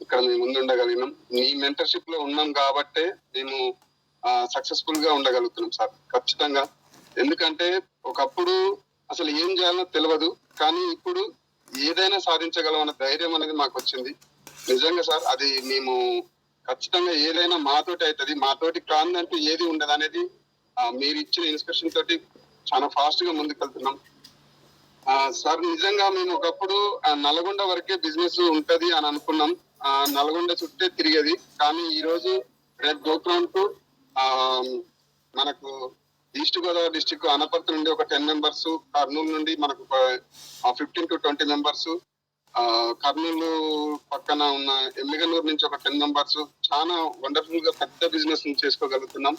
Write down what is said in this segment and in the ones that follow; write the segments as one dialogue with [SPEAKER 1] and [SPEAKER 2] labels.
[SPEAKER 1] ఇక్కడ మేము ముందు ఉండగలిగినాం మీ మెంటర్షిప్లో ఉన్నాం కాబట్టే మేము సక్సెస్ఫుల్గా ఉండగలుగుతున్నాం సార్. ఖచ్చితంగా. ఎందుకంటే ఒకప్పుడు అసలు ఏం చేయాలో తెలియదు కానీ ఇప్పుడు ఏదైనా సాధించగలం అన్న ధైర్యం అనేది మాకు వచ్చింది. నిజంగా సార్ అది మేము ఖచ్చితంగా ఏదైనా మాతోటి అవుతుంది మాతోటి కాందంటూ ఏది ఉండదు అనేది మీరు ఇచ్చిన ఇన్స్పిరేషన్ తోటి చాలా ఫాస్ట్గా ముందుకెళ్తున్నాం. వెళ్తున్నాం సార్ నిజంగా మేము ఒకప్పుడు నల్గొండ వరకే బిజినెస్ ఉంటది అని అనుకున్నాం. ఆ, నల్గొండ చుట్టే తిరిగేది. కానీ ఈ రోజు రేపు గోపురం టు మనకు ఈస్ట్ గోదావరి డిస్టిక్ అనపర్తి నుండి ఒక టెన్ మెంబర్స్ కర్నూలు నుండి మనకు fifteen to twenty members Kurnool పక్కన ఉన్న ఎమ్మిగనూరు నుంచి ఒక టెన్ మెంబర్స్ చాలా వండర్ఫుల్గా పెద్ద బిజినెస్ చేసుకోగలుగుతున్నాం.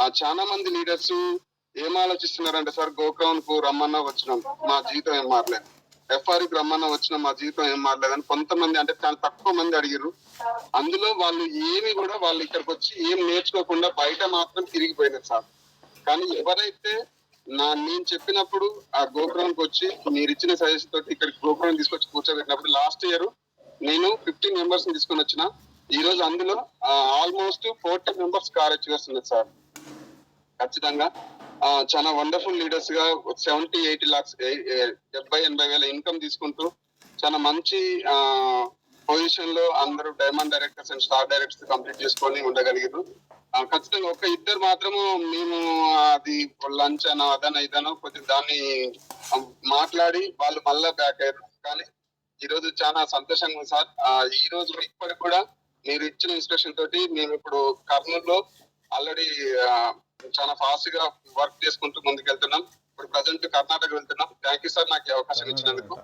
[SPEAKER 1] ఆ చాలా మంది లీడర్స్ ఏం ఆలోచిస్తున్నారంటే సార్ గోకౌన్కు రమ్మన్నా వచ్చినాం మా జీవితం ఏం మారలేదు. ఎఫ్ఆర్కి రమ్మన్నా వచ్చిన మా జీవితం ఏం మారలేదు అని కొంతమంది అంటే చాలా తక్కువ మంది అడిగారు అందులో వాళ్ళు ఏమి కూడా వాళ్ళు ఇక్కడికి వచ్చి ఏం నేర్చుకోకుండా బయట మాత్రం తిరిగిపోయినారు సార్. కానీ ఎవరైతే నా నేను చెప్పినప్పుడు ఆ గోపురానికి వచ్చి మీరు ఇచ్చిన సజెషన్ తోటి ఇక్కడికి గోపురం తీసుకొచ్చి కూర్చోబెట్టినప్పుడు లాస్ట్ ఇయర్ నేను ఫిఫ్టీన్ మెంబర్స్ తీసుకొని వచ్చిన. ఈ రోజు అందులో almost forty members car achievers వస్తున్నారు సార్. ఖచ్చితంగా. చాలా వండర్ఫుల్ లీడర్స్గా సెవెంటీ ఎయిటీ లాక్స్ డెబ్బై ఎనభై వేల ఇన్కమ్ తీసుకుంటూ చాలా మంచి పొజిషన్లో అందరూ diamond directors and star directors complete చేసుకొని ఉండగలిగారు ఖచ్చితంగా ఒక ఇద్దరు మాత్రము మేము అది లంచ్ అనో అదనో ఇదనో కొద్దిగా దాన్ని మాట్లాడి వాళ్ళు మళ్ళా బ్యాక్ అయ్యారు. కానీ ఈ రోజు చాలా సంతోషంగా ఉంది సార్. ఈ రోజు ఇప్పటికి కూడా మీరు ఇచ్చిన ఇన్స్ట్రక్షన్ తోటి మేము ఇప్పుడు కర్నూలులో ఆల్రెడీ చాలా ఫాస్ట్గా వర్క్ చేసుకుంటూ ముందుకెళ్తున్నాం. ఇప్పుడు ప్రజెంట్ కర్ణాటక వెళ్తున్నాం. థ్యాంక్ యూ సార్ నాకు అవకాశం ఇచ్చినందుకు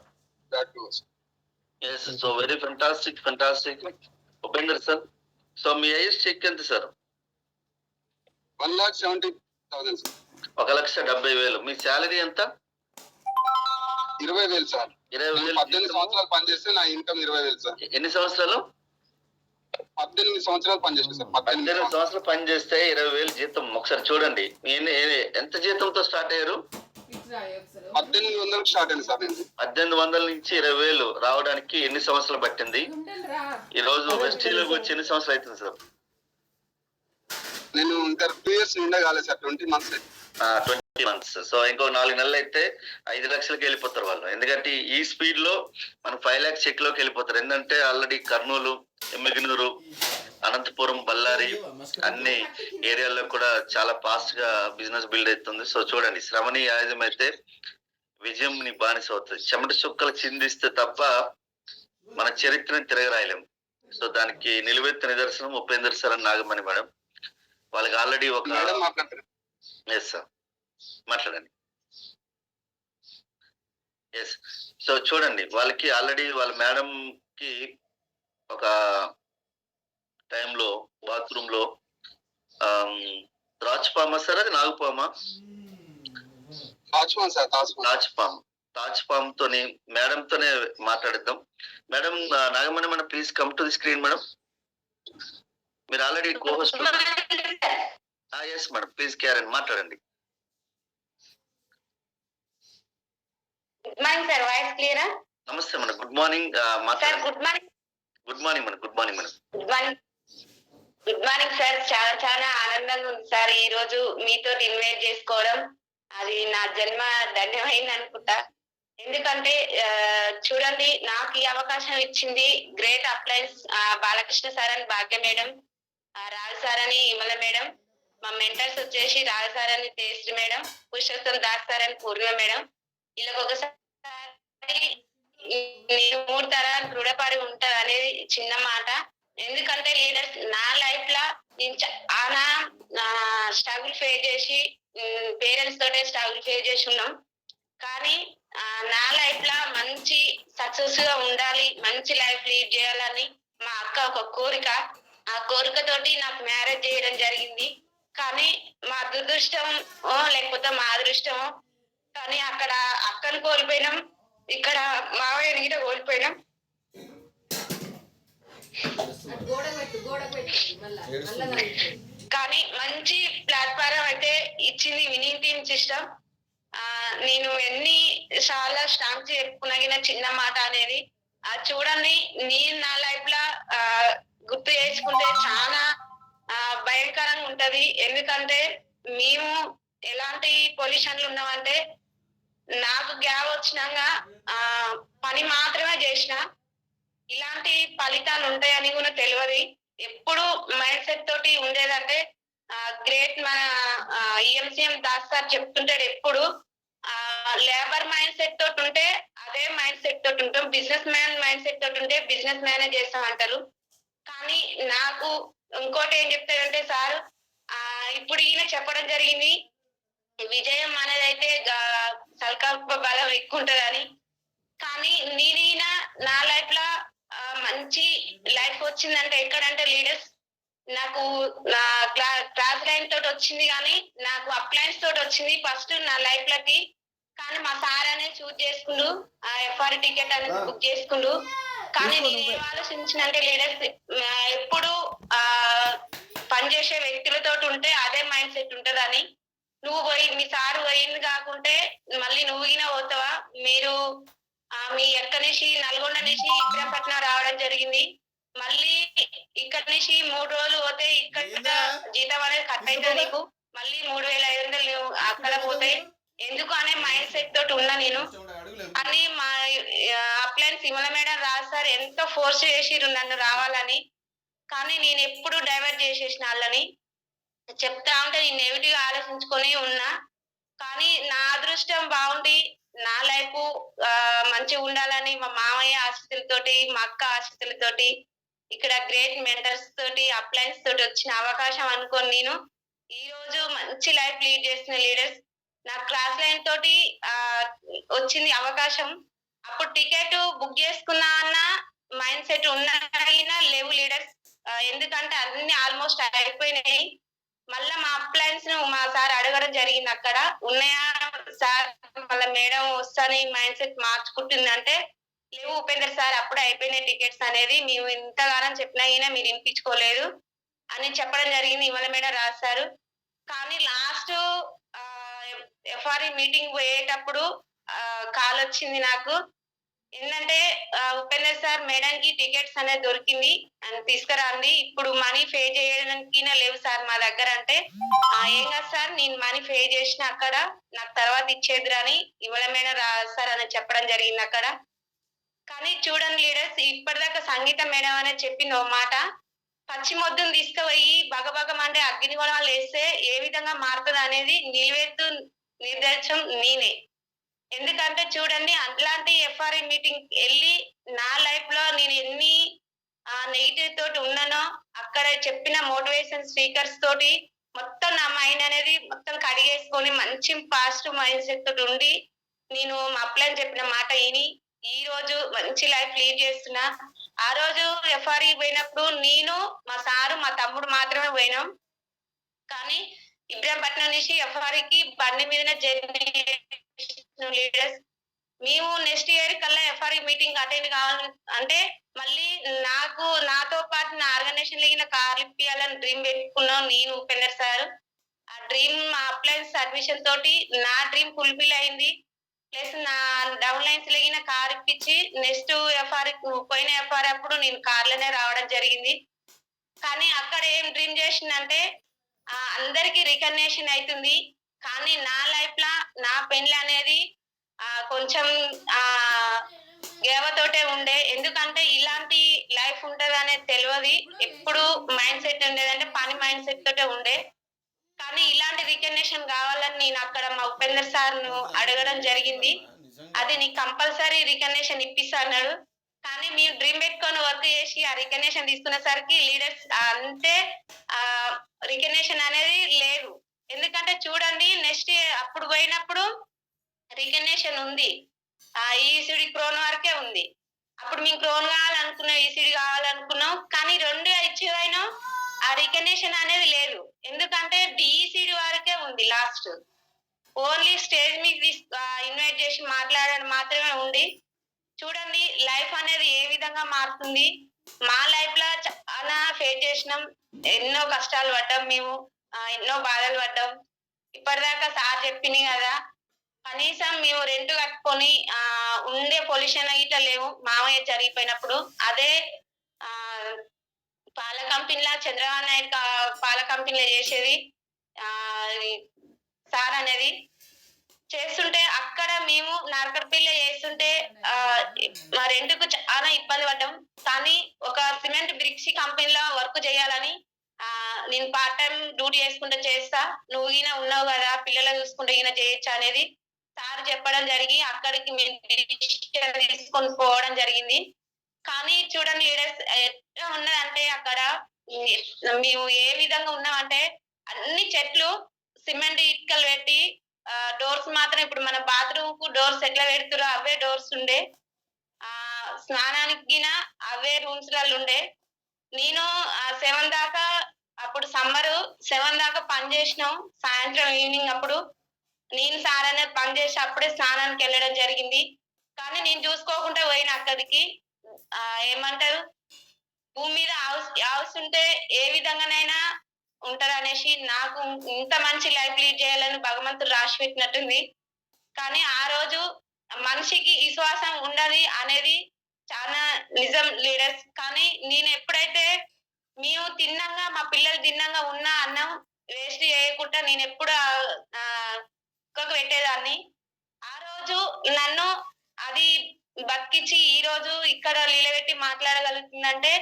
[SPEAKER 1] back to
[SPEAKER 2] yes so very fantastic fantastic Upender sir so me age check ఎంత sir
[SPEAKER 1] one lakh seventy thousand sir
[SPEAKER 2] ఒక లక్ష డెబ్బై వేలు. మీ శాలరీ ఎంత?
[SPEAKER 1] ఇరవై వేలు సార్
[SPEAKER 2] ఇరవై వేలు
[SPEAKER 1] పద్దెనిమిది సంవత్సరాలు పనిచేస్తే నా ఇన్కమ్ ఇరవై వేలు సార్
[SPEAKER 2] ఎన్ని సంవత్సరాలు?
[SPEAKER 1] పద్దెనిమిది సంవత్సరాలు పనిచేస్తే సార్. పద్దెనిమిది
[SPEAKER 2] సంవత్సరాలు. పని చేస్తే ఇరవై వేలు జీతం. ఒకసారి చూడండి. ఎంత జీతంతో స్టార్ట్ అయ్యారు?
[SPEAKER 1] పద్దెనిమిది వందలకు స్టార్ట్ అయింది సార్ నేను.
[SPEAKER 2] పద్దెనిమిది వందల నుంచి ఇరవై వేలు రావడానికి ఎన్ని సంవత్సరాలు పట్టింది? ఈ రోజు వెస్టీలోకి వచ్చి ఎన్ని సంవత్సరాలు అవుతుంది సార్?
[SPEAKER 1] నేను ఇంకా టూ ఇయర్స్ నిండా కాలేదు sir. Twenty months.
[SPEAKER 2] Twenty months so ఇంకో నాలుగు నెలలు అయితే ఐదు లక్షలకి వెళ్ళిపోతారు వాళ్ళు. ఎందుకంటే ఈ స్పీడ్లో మన ఫైవ్ లాక్స్ చెక్లోకి వెళ్ళిపోతారు. ఎందుకంటే ఆల్రెడీ కర్నూలు ఎమ్మిగనూరు అనంతపురం బళ్ళారి అన్ని ఏరియాల్లో కూడా చాలా ఫాస్ట్గా బిజినెస్ బిల్డ్ అవుతుంది. సో చూడండి శ్రమని ఆయుధం అయితే విజయం ని బానిస అవుతుంది చెమట చుక్కలు చిందిస్తే తప్ప మన చరిత్రని తిరగరాయలేం. సో దానికి నిలువెత్తు నిదర్శనం ఉపేందర్ సార్ అని నాగమణి మేడం. వాళ్ళకి ఆల్రెడీ ఒక ఎస్ సార్ మాట్లాడండి. ఎస్ సో చూడండి వాళ్ళకి ఆల్రెడీ వాళ్ళ మేడం కి ఒక టైంలో బాత్రూమ్లో తాజ్పామా సార్ అది నాగుపామా? తాజ్పామ్ తాజ్పామ్ తోని మేడం తోనే మాట్లాడిద్దాం. Madam Nagamani madam please come to the screen madam. మీరు already co host yes madam please carry on మాట్లాడండి.
[SPEAKER 3] గుడ్ మార్నింగ్ సార్ వాయిస్ క్లియరా
[SPEAKER 2] నమస్తే madam. Good morning
[SPEAKER 3] sir good morning
[SPEAKER 2] good morning madam. Good morning madam.
[SPEAKER 3] Good morning good morning sir చాలా చాలా ఆనందంగా ఉంది sir ఈ రోజు మీతో ఇన్వైట్ చేసుకోవడం అది నా జన్మ ధన్యమైంది అనుకుంటా. ఎందుకంటే చూడండి నాకు ఈ అవకాశం ఇచ్చింది గ్రేట్ అప్లయన్స్ బాలకృష్ణ సార్ అని భాగ్య మేడం రాజు సార్ అని ఇమల మేడం మా మెంటర్స్ వచ్చేసి రాజు సార్ అని తేస్రి మేడం పురుషోత్తం దాస్ సార్ అని పూర్ణ మేడం. ఇలా ఒకసారి మూడు తరాలు దృఢపడి ఉంటది అనేది చిన్న మాట. ఎందుకంటే లీడర్స్ నా లైఫ్ లా నేను చాలా స్ట్రగుల్ ఫేస్ చేసి పేరెంట్స్ తోటే స్ట్రగుల్ ఫేస్ చేసి ఉన్నాం. కానీ నా లైఫ్ లా మంచి సక్సెస్గా ఉండాలి మంచి లైఫ్ లీడ్ చేయాలని మా అక్క ఒక కోరిక. ఆ కోరిక తోటి నాకు మ్యారేజ్ చేయడం జరిగింది. కానీ మా దురదృష్టం లేకపోతే మా అదృష్టమో కానీ అక్కడ అక్కను కోల్పోయినాం. ఇక్కడ మావయ్యని కూడా కోల్పోయినాం. కానీ మంచి ప్లాట్ఫారం అయితే ఇచ్చింది వినింగ్ టీమ్ సిస్టమ్. నేను ఎన్ని చాలా స్టాంప్ చెప్పుకునగిన చిన్న మాట అనేది ఆ చూడండి నేను నా లైఫ్లో చేసుకుంటే చాలా భయంకరంగా ఉంటది. ఎందుకంటే మేము ఎలాంటి పొజిషన్లు ఉన్నామంటే నాకు గ్యాప్ వచ్చినాక ఆ, పని మాత్రమే చేసిన ఇలాంటి ఫలితాలు ఉంటాయని కూడా తెలియదు. ఎప్పుడు మైండ్ సెట్ తోటి ఉండేదంటే గ్రేట్ మన ఈఎంసీఎం దాస్ సార్ చెప్తుంటాడు ఎప్పుడు లేబర్ మైండ్ సెట్ తోటి ఉంటే అదే మైండ్ సెట్ తోటి ఉంటాం. బిజినెస్ మ్యాన్ మైండ్ సెట్ తోటి ఉంటే బిజినెస్ మ్యానే చేస్తాం అంటారు. కానీ నాకు ఇంకోటి ఏం చెప్తాడంటే సార్ ఆ, ఇప్పుడు ఈయన చెప్పడం జరిగింది విజయం అనేది అయితే గా- సంకల్ప బలం ఎక్కువ ఉంటదని కానీ నేనైనా నా లైఫ్లో మంచి లైఫ్ వచ్చిందంటే ఎక్కడంటే లీడర్స్. నాకు నా క్లా- క్లాస్ లైన్ తోటి వచ్చింది కానీ నాకు అప్లయన్స్ తోటి వచ్చింది ఫస్ట్ నా లైఫ్ లకి కానీ మా సార్ అనేది చూస్ చేసుకుండు ఆ ఎఫ్ఆర్ టికెట్ అనేది బుక్ చేసుకుండు. కానీ నేను ఏం ఆలోచించినంటే లీడర్స్ ఎప్పుడు ఆ పనిచేసే వ్యక్తులతో ఉంటే అదే మైండ్ సెట్ ఉంటదని. నువ్వు పోయి మీ సార్ పోయింది కాకుంటే మళ్ళీ నువ్వు గిన పోతావా? మీరు ఆ, మీ ఎక్కడి నుంచి నల్గొండ నుంచి ఇబ్రాపట్నం రావడం జరిగింది. మళ్ళీ ఇక్కడ నుంచి మూడు రోజులు పోతే ఇక్కడ జీతం అనేది కట్ అవుతుంది నీకు? మళ్ళీ మూడు వేల ఐదు వందలు నువ్వు అక్కడ పోతాయి ఎందుకు అనే మైండ్ సెట్ తోటి ఉన్నా నేను. అని మా అప్లైన్ సిమల మేడం రాదు సార్ ఎంతో ఫోర్స్ చేసిర్రు నన్ను రావాలని. కానీ నేను ఎప్పుడు డైవర్ట్ చేసేసిన వాళ్ళని. చెప్తా ఉంటే నేను నెగిటివ్ ఆలోచించుకొని ఉన్నా. కానీ నా అదృష్టం బాగుండి నా లైఫ్ మంచిగా ఉండాలని మా మామయ్య ఆశీస్సులతోటి మా అక్క ఆశీస్సులతోటి ఇక్కడ గ్రేట్ మెంటర్స్ తోటి అప్లయన్స్ తోటి వచ్చిన అవకాశం అనుకొని నేను. ఈ రోజు మంచి లైఫ్ లీడ్ చేసిన లీడర్స్ నా క్లాస్ లైన్ తోటి వచ్చింది అవకాశం. అప్పుడు టికెట్ బుక్ చేసుకున్నా అన్న మైండ్ సెట్ ఉన్నాయినా లేవు లీడర్స్. ఎందుకంటే అన్ని ఆల్మోస్ట్ అయిపోయినాయి. మళ్ళా మా అప్లయన్స్ను మా సార్ అడగడం జరిగింది అక్కడ. ఉన్నాయా? సార్ మళ్ళీ మేడం వస్తాని మైండ్ సెట్ మార్చుకుంటుందంటే లేవు ఉపేందర్ సార్ అప్పుడు అయిపోయినాయి టికెట్స్ అనేది. మేము ఇంతగానం చెప్పినా అయినా మీరు వినిపించుకోలేదు అని చెప్పడం జరిగింది. ఇవాళ మేడం రాశారు. కానీ లాస్ట్ ఎఫ్ఆర్ఈ మీటింగ్ పోయేటప్పుడు కాల్ వచ్చింది నాకు. ఏంటంటే ఉపేంద్ర సార్ మేడం కి టికెట్స్ అనేది దొరికింది అని తీసుకురండి. ఇప్పుడు మనీ పే చేయడానికి లేవు సార్ మా దగ్గర అంటే ఏం కాదు సార్ నేను మనీ పే చేసిన అక్కడ నాకు తర్వాత ఇచ్చేది రాని ఇవ్వడమైనా మేడం రా సార్ అని చెప్పడం జరిగింది అక్కడ. కానీ చూడండి లీడర్స్ ఇప్పటిదాకా సంగీత మేడం అనేది చెప్పింది ఓ మాట పచ్చి మొద్దును తీసుకుపోయి భగభగం అంటే అగ్నిగోళాలు వేస్తే ఏ విధంగా మారుతుంది అనేది నిలువెత్తు నిర్దేశం నేనే. ఎందుకంటే చూడండి అట్లాంటి ఎఫ్ఆర్ఐ మీటింగ్ వెళ్ళి నా లైఫ్లో నేను ఎన్ని నెగిటివ్ తోటి ఉన్నానో అక్కడ చెప్పిన మోటివేషన్ స్పీకర్స్ తోటి మొత్తం నా మైండ్ అనేది మొత్తం కడిగేసుకొని మంచి పాజిటివ్ మైండ్ సెట్ తోటి ఉండి నేను మా అప్లైన్ చెప్పిన మాట విని ఈ రోజు మంచి లైఫ్ లీడ్ చేస్తున్నా. ఆ రోజు ఎఫ్ఆర్ఈ పోయినప్పుడు నేను మా సారు మా తమ్ముడు మాత్రమే పోయినాం. కానీ ఇబ్రాహీంపట్నం నుంచి ఎఫ్ఆర్ఈకి బండి మీదనే జర్నీ లీడర్స్. మేము నెక్స్ట్ ఇయర్ కల్లా ఎఫ్ఆర్ మీటింగ్ అటెండ్ కావాలి అంటే మళ్ళీ నాకు నాతో పాటు నా ఆర్గనైజేషన్ లేగిన కార్లు ఇప్పియాలని డ్రీమ్ పెట్టుకున్నాం నేను ఉపేందర్ సార్. ఆ డ్రీమ్ మా అప్లయన్స్ అడ్మిషన్ తోటి నా డ్రీమ్ ఫుల్ఫిల్ అయింది. ప్లస్ నా డౌన్ లైన్స్ లేగిన కార్ ఇప్పించి నెక్స్ట్ ఎఫ్ఆర్ పోయిన ఎఫ్ఆర్ అప్పుడు నేను కార్లోనే రావడం జరిగింది. కానీ అక్కడ ఏం డ్రీమ్ చేసిందంటే ఆ, అందరికి రికగ్నేషన్ అవుతుంది. కానీ నా లైఫ్ లా నా పెళ్ళి అనేది ఆ, కొంచెం ఆ గేవతోటే ఉండే. ఎందుకంటే ఇలాంటి లైఫ్ ఉంటది అనేది తెలియదు ఎప్పుడు మైండ్ సెట్ ఉండేదంటే పని మైండ్ సెట్ తోటే ఉండే. కానీ ఇలాంటి రికగ్నేషన్ కావాలని నేను అక్కడ మా ఉపేందర్ సార్ను అడగడం జరిగింది. అది నీకు కంపల్సరీ రికగ్నేషన్ ఇప్పిస్తా అన్నాడు. కానీ మీరు డ్రీమ్ పెట్టుకొని వర్క్ చేసి ఆ రికగ్నేషన్ తీసుకునేసరికి లీడర్స్ అంటే ఆ రికగ్నేషన్ అనేది లేదు. ఎందుకంటే చూడండి నెక్స్ట్ అప్పుడు పోయినప్పుడు రికగ్నేషన్ ఉంది. ఆ ఈసీడి క్రోన్ వరకే ఉంది. అప్పుడు మేము క్రోన్ కావాలనుకున్నాం ఈసీడి కావాలనుకున్నాం కానీ రెండు ఇచ్చేవైనా ఆ రికగ్నేషన్ అనేది లేదు. ఎందుకంటే డిఈసీడి వరకే ఉంది లాస్ట్ ఓన్లీ స్టేజ్ మీద ఇన్వైట్ చేసి మాట్లాడడం మాత్రమే ఉంది. చూడండి లైఫ్ అనేది ఏ విధంగా మారుతుంది. మా లైఫ్లో చాలా ఫేస్ చేసినాం. ఎన్నో కష్టాలు పడ్డాం మేము. ఎన్నో బాధలు పడ్డాం. ఇప్పటిదాకా సార్ చెప్పింది కదా కనీసం మేము రెంట్ కట్టుకొని ఆ ఉండే పొల్యూషన్ ఇట్లా లేవు. మామయ్య జరిగిపోయినప్పుడు అదే ఆ పాల కంపెనీలా చంద్రబాబు నాయుడు పాల కంపెనీలో చేసేది ఆ సార్ అనేది. చేస్తుంటే అక్కడ మేము నార్కట్పల్లి చేస్తుంటే మా రెంట్కు చాలా ఇబ్బంది పడ్డాం. కానీ ఒక సిమెంట్ బ్రిక్సీ కంపెనీలో వర్క్ చేయాలని నేను పార్ట్ టైం డ్యూటీ చేసుకుంటూ చేస్తా. నువ్వు ఈయన ఉన్నావు కదా పిల్లలు చూసుకుంటే ఈయన చేయొచ్చు అనేది సార్ చెప్పడం జరిగి అక్కడికి మేము తీసుకొని పోవడం జరిగింది. కానీ చూడండి లీడర్స్ ఎట్లా ఉన్నదంటే అక్కడ మేము ఏ విధంగా ఉన్నామంటే అన్ని చెట్లు సిమెంట్ ఇటుకలు పెట్టి డోర్స్ మాత్రం ఇప్పుడు మన బాత్రూమ్కు డోర్స్ ఎట్లా పెడుతురో అవే డోర్స్ ఉండే. ఆ స్నానానికి గిన అవే రూమ్స్లలో ఉండే. నేను సెవెన్ దాకా అప్పుడు సమ్మర్ సెవెన్ దాకా పని చేసినాం. సాయంత్రం ఈవినింగ్ అప్పుడు నేను సార్ అనే పని చేసి అప్పుడే స్నానానికి వెళ్ళడం జరిగింది. కానీ నేను చూసుకోకుండా పోయిన అక్కడికి. ఆ ఏమంటారు? భూమి మీద హౌస్ హౌస్ ఉంటే ఏ విధంగానైనా ఉంటారు అనేసి నాకు ఇంత మంచి లైఫ్ లీడ్ చేయాలని భగవంతుడు రాసి పెట్టినట్టుంది. కానీ ఆ రోజు మనిషికి విశ్వాసం ఉండదు అనేది చాలా నిజం లీడర్స్. కానీ నేను ఎప్పుడైతే మేము తిన్నంగా మా పిల్లలు తిన్నంగా ఉన్న అన్నం వేస్ట్ చేయకుండా నేను ఎప్పుడు కుక్కకు పెట్టేదాన్ని. ఆ రోజు నన్ను అది బతికించి ఈ రోజు ఇక్కడ నిలబెట్టి మాట్లాడగలుగుతుందంటే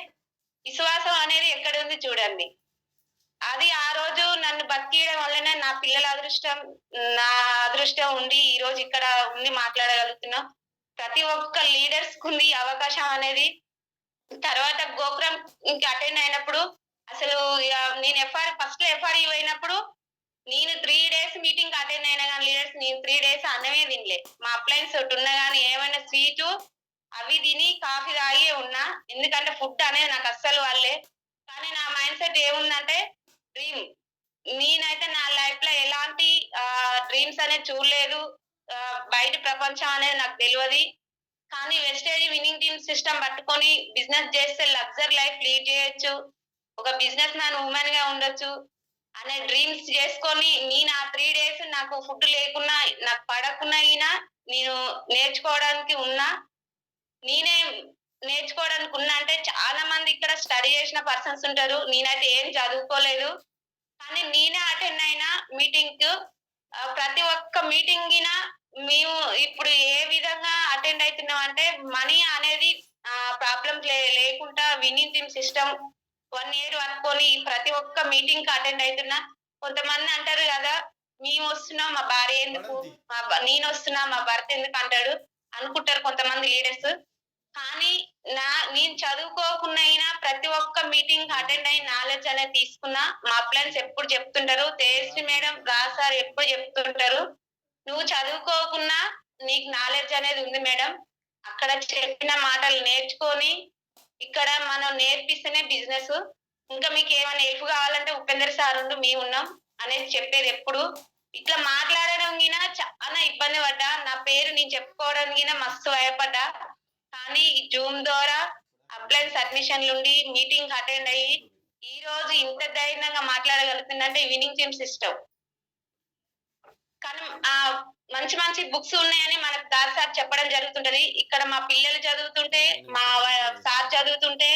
[SPEAKER 3] విశ్వాసం అనేది ఎక్కడ ఉంది చూడండి. అది ఆ రోజు నన్ను బతికియడం వల్లనే నా పిల్లల అదృష్టం నా అదృష్టం ఉండి ఈ రోజు ఇక్కడ ఉండి మాట్లాడగలుగుతున్నాం. ప్రతి ఒక్క లీడర్స్ కుంది ఈ అవకాశం అనేది. తర్వాత గోపురం ఇంకా అటెండ్ అయినప్పుడు అసలు ఇక నేను ఎఫ్ఆర్ ఫస్ట్లో ఎఫ్ఆర్ అయినప్పుడు నేను త్రీ డేస్ మీటింగ్ అటెండ్ అయినా కానీ లీడర్స్ నేను త్రీ డేస్ అన్నమే తినలే. మా అప్లయన్స్ ఒకటి ఉన్నా కానీ ఏమైనా స్వీట్ అవి తిని కాఫీ తాగే ఉన్నా ఎందుకంటే ఫుడ్ అనేది నాకు అస్సలు వాళ్ళే. కానీ నా మైండ్ సెట్ ఏముందంటే డ్రీమ్ నేనైతే నా లైఫ్లో ఎలాంటి డ్రీమ్స్ అనేది చూడలేదు. బయట ప్రపంచం అనేది నాకు తెలియదు. కానీ వెస్టేజ్ విన్నింగ్ టీమ్ సిస్టమ్ పట్టుకొని బిజినెస్ చేస్తే లగ్జర్ లైఫ్ లీడ్ చేయొచ్చు. ఒక బిజినెస్ మ్యాన్ ఉమెన్గా ఉండొచ్చు అనే డ్రీమ్స్ చేసుకొని నేను ఆ త్రీ డేస్ నాకు ఫుడ్ లేకున్నా నాకు పడకున్నా అయినా నేను నేర్చుకోవడానికి ఉన్నా నేనే నేర్చుకోవడానికి ఉన్నా అంటే చాలా మంది ఇక్కడ స్టడీ చేసిన పర్సన్స్ ఉంటారు. నేనైతే ఏం చదువుకోలేదు. కానీ నేనే అటెండ్ అయినా మీటింగ్ ప్రతి ఒక్క మీటింగ్ మేము ఇప్పుడు ఏ విధంగా అటెండ్ అవుతున్నాం అంటే మనీ అనేది ప్రాబ్లం లేకుండా winning team system one year పట్టుకొని ప్రతి ఒక్క మీటింగ్కి అటెండ్ అవుతున్నా కొంతమంది అంటారు కదా మేము వస్తున్నాం మా భార్య ఎందుకు? మా నేను వస్తున్నా మా భర్త ఎందుకు అంటాడు? అనుకుంటారు కొంతమంది లీడర్స్ కానీ నా నేను చదువుకోకుండా అయినా ప్రతి ఒక్క మీటింగ్ అటెండ్ అయ్యి నాలెడ్జ్ అనేది తీసుకున్నా మా ప్లాన్స్ ఎప్పుడు చెప్తుంటారు? తేజస్వి మేడం రా సార్ ఎప్పుడు చెప్తుంటారు? నువ్వు చదువుకోకున్నా నీకు నాలెడ్జ్ అనేది ఉంది మేడం. అక్కడ చెప్పిన మాటలు నేర్చుకొని ఇక్కడ మనం నేర్పిస్తేనే బిజినెస్ ఇంకా మీకు ఏమైనా హెల్ప్ కావాలంటే ఉపేంద్ర సార్ ఉండు మేము ఉన్నాం అనేది చెప్పేది ఎప్పుడు. ఇట్లా మాట్లాడడం గిన చాలా ఇబ్బంది పడ్డా. నా పేరు నేను చెప్పుకోవడం గిన మస్తు భయపడ్డా. కానీ ఈ జూమ్ ద్వారా అప్లైన్స్ అడ్మిషన్లు ఉండి మీటింగ్ అటెండ్ అయ్యి ఈ రోజు ఇంత ధైర్యంగా మాట్లాడగలుగుతుందంటే వినింగ్ టీమ్ సిస్టమ్ కానీ ఆ మంచి మంచి బుక్స్ ఉన్నాయని మనకు దాస్ సార్ చెప్పడం జరుగుతుంటది. ఇక్కడ మా పిల్లలు చదువుతుంటే మా సార్ చదువుతుంటే